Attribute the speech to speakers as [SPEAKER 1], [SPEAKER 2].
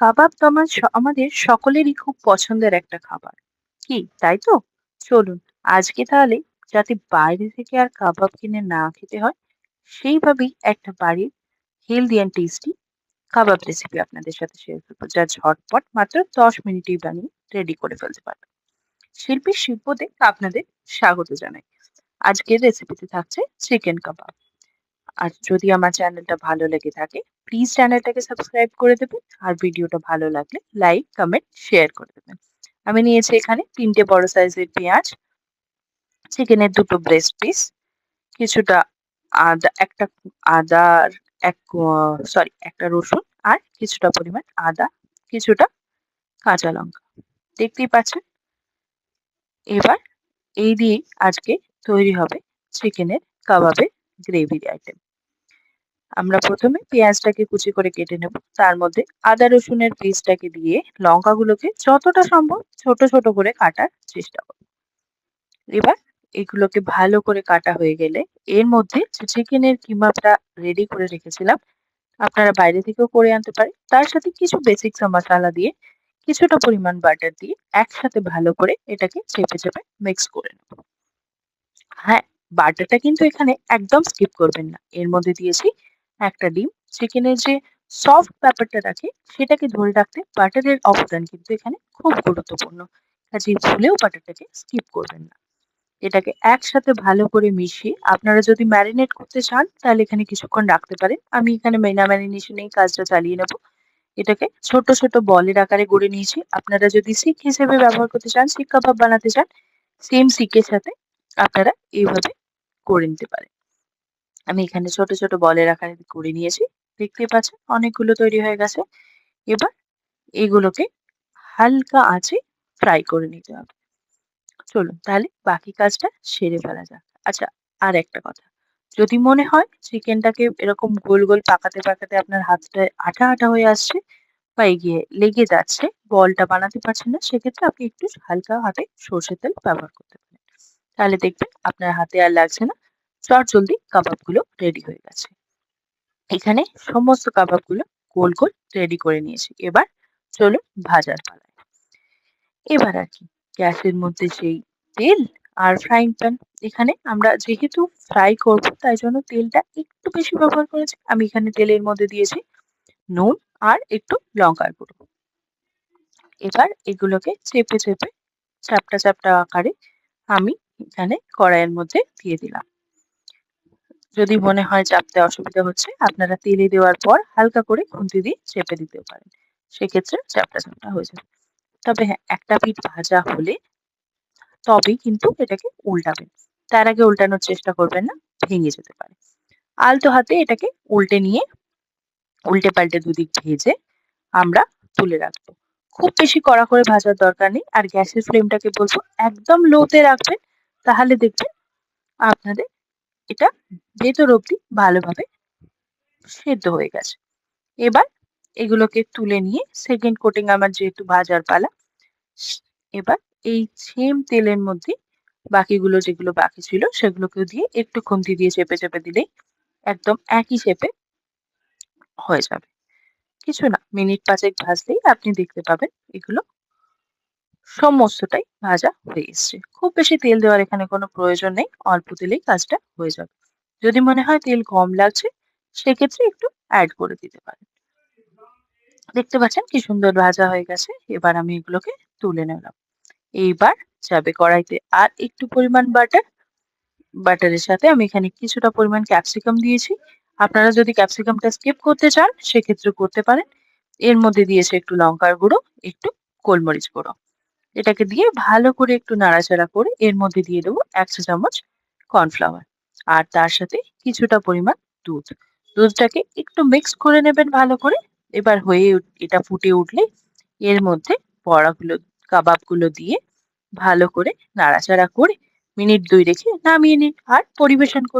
[SPEAKER 1] কাবাব তো আমার আমাদের সকলেরই খুব পছন্দের একটা খাবার। কি, তাই তো? চলুন আজকে তাহলে যাতে বাইরে থেকে আর কাবাব কিনে না খেতে হয়, সেইভাবেই একটা বাড়ির healthy and tasty kebab recipe আপনাদের সাথে শেয়ার করব যা ঝটপট মাত্র ১০ মিনিটেই বানিয়ে রেডি করে ফেলতে পারবেন। শিল্পীর শিল্পতে আপনাদের স্বাগত জানাই। আজকের রেসিপিতে থাকছে চিকেন কাবাব। আর যদি আমার চ্যানেলটা ভালো লেগে থাকে প্লিজ চ্যানেলটাকে সাবস্ক্রাইব করে দেবেন। আর ভিডিওটা ভালো লাগলে লাইক কমেন্ট শেয়ার করে দেবেন। আমি নিয়েছি এখানে তিনটে বড় সাইজের পেঁয়াজ। চিকেনের দুটো ব্রেস্ট পিস কিছুটা আদা, একটা আদার এক সরি একটা রসুন আর কিছুটা পরিমাণ আদা, কিছুটা কাঁচা লঙ্কা। দেখতেই পাচ্ছেন? এবার এই দিয়ে আজকে তৈরি হবে চিকেনের কাবাবের গ্রেভির আইটেম আমরা প্রথমে পেঁয়াজটাকে কুচি করে কেটে নেব। তার মধ্যে আদা, রসুনের পেস্টটাকে দিয়ে লঙ্কাগুলোকে যতটা সম্ভব ছোট ছোট করে কাটার চেষ্টা করব। এবার এগুলোকে ভালো করে কাটা হয়ে গেলে এর মধ্যে চিকেনের কিমাটা রেডি করে রেখেছিলাম, আপনারা বাইরে থেকেও করে আনতে পারেন। তার সাথে কিছু বেসিক মশলা দিয়ে কিছুটা পরিমাণ বাটার দিয়ে একসাথে ভালো করে এটাকে চেপে চেপে মিক্স করে নেব। হ্যাঁ বাটারটা কিন্তু এখানে একদম স্কিপ করবেন না। এর মধ্যে দিয়েছি একটা ডিম। চিকেনের যে সফট ব্যাপারটা রাখে, সেটাকে ধরে রাখতে বাটারের অবদান কিন্তু এখানে খুব গুরুত্বপূর্ণ। কাজে ভুলেও বাটারটাকে স্কিপ করবেন না। এটাকে একসাথে ভালো করে মিশিয়ে আপনারা যদি ম্যারিনেট করতে চান, তাহলে এখানে কিছুক্ষণ রাখতে পারেন। আমি এখানে মেনা ম্যারিনেশনেই কাজটা চালিয়ে নেব। এটাকে ছোট ছোট বলের আকারে গড়ে নিয়েছি। আপনারা যদি শিক হিসেবে ব্যবহার করতে চান শিক কাবাব বানাতে চান সেম শিকের সাথে আপনারা এইভাবে করে নিতে পারেন। আমি এখানে ছোট ছোট বলের আকারে করে নিয়েছি। দেখতে পাচ্ছেন অনেকগুলো তৈরি হয়ে গেছে। এবার এগুলোকে হালকা আঁচে ফ্রাই করে নিতে হবে। চলুন তাহলে বাকি কাজটা সেরে ফেলা যাক। আচ্ছা আর একটা কথা। যদি মনে হয় চিকেনটাকে এরকম গোল গোল পাকাতে পাকাতে আপনার হাতটা আঠা আঠা হয়ে আসছে বা এগিয়ে লেগে যাচ্ছে, বলটা বানাতে পারছেন না, সেক্ষেত্রে আপনি একটু হালকা হাতে সর্ষের তেল ব্যবহার করতে পারেন। তাহলে দেখবেন আপনার হাতে আর লাগছে না। চট জলদি কাবাবগুলো রেডি হয়ে গেছে। এখানে সমস্ত কাবাবগুলো গোল গোল রেডি করে নিয়েছি। এবার চলো ভাজার পালায়। এবার আর কি, গ্যাসের মধ্যে সেই তেল আর ফ্রাইং প্যান এখানে আমরা যেহেতু ফ্রাই করব, তাই জন্য তেলটা একটু বেশি ব্যবহার করেছি। আমি এখানে তেলের মধ্যে দিয়েছি নুন আর একটু লঙ্কার গুঁড়ো। এবার এগুলোকে চেপে চেপে চাপটা চাপটা আকারে আমি এখানে কড়াইয়ের মধ্যে দিয়ে দিলাম। যদি মনে হয় চাপতে অসুবিধা হচ্ছে, আপনারা তেলে দেওয়ার পর হালকা করে খুন্তি দিয়ে চেপে দিতেও পারেন। সেক্ষেত্রে চাপটা চাপটা হয়ে যাবে। তবে হ্যাঁ একটা পিঠ ভাজা হলে তবেই কিন্তু এটাকে উল্টাবেন। তার আগে উল্টানোর চেষ্টা করবেন না, ভেঙে যেতে পারে। আলতো হাতে এটাকে উল্টে নিয়ে উল্টে পাল্টে দুদিক ভেজে আমরা তুলে রাখব। খুব বেশি কড়া করে ভাজার দরকার নেই। আর গ্যাসের ফ্লেমটাকে বলব একদম লোতে রাখবেন, তাহলে দেখবেন আপনাদের এটা ভেতর অব্দি ভালোভাবে সেদ্ধ হয়ে গেছে। এবার এগুলোকে তুলে নিয়ে সেকেন্ড কোটিং আমার যেহেতু ভাজার পালা, এবার এই সেম তেলের মধ্যে বাকিগুলো যেগুলো বাকি ছিল সেগুলোকেও দিয়ে একটু খুন্তি দিয়ে চেপে চেপে দিলেই একদম একই শেপে হয়ে যাবে। কিছু না, মিনিট পাঁচেক ভাজলেই আপনি দেখতে পাবেন এগুলো সমস্তটাই ভাজা হয়ে এসছে। খুব বেশি তেল দেওয়ার এখানে কোনো প্রয়োজন নেই, অল্প তেলেই কাজটা হয়ে যাবে। যদি মনে হয় তেল কম লাগছে, সেক্ষেত্রে একটু অ্যাড করে দিতে পারেন। দেখতে পাচ্ছেন কি সুন্দর ভাজা হয়ে গেছে, এবার আমি এগুলোকে তুলে নিলাম। এইবার যাবে কড়াইতে। আর একটু পরিমাণ বাটার বাটারের সাথে আমি এখানে কিছুটা পরিমাণ ক্যাপসিকাম দিয়েছি। আপনারা যদি ক্যাপসিকামটা স্কিপ করতে চান, সেক্ষেত্রে করতে পারেন। এর মধ্যে দিয়েছে একটু লঙ্কার গুঁড়ো, একটু গোলমরিচ গুঁড়ো। এটাকে দিয়ে ভালো করে একটু নাড়াচাড়া করে এর মধ্যে দিয়ে দেবো এক চামচ কর্নফ্লাওয়ার। আর তার সাথে কিছুটা পরিমাণ দুধ। দুধটাকে একটু মিক্স করে নেবেন ভালো করে। এবার হয়ে এটা ফুটে উঠলে এর মধ্যে বড়াগুলো, কাবাবগুলো দিয়ে ভালো করে নাড়াচাড়া করে মিনিট দুই রেখে নামিয়ে নিন। আর পরিবেশন করুন।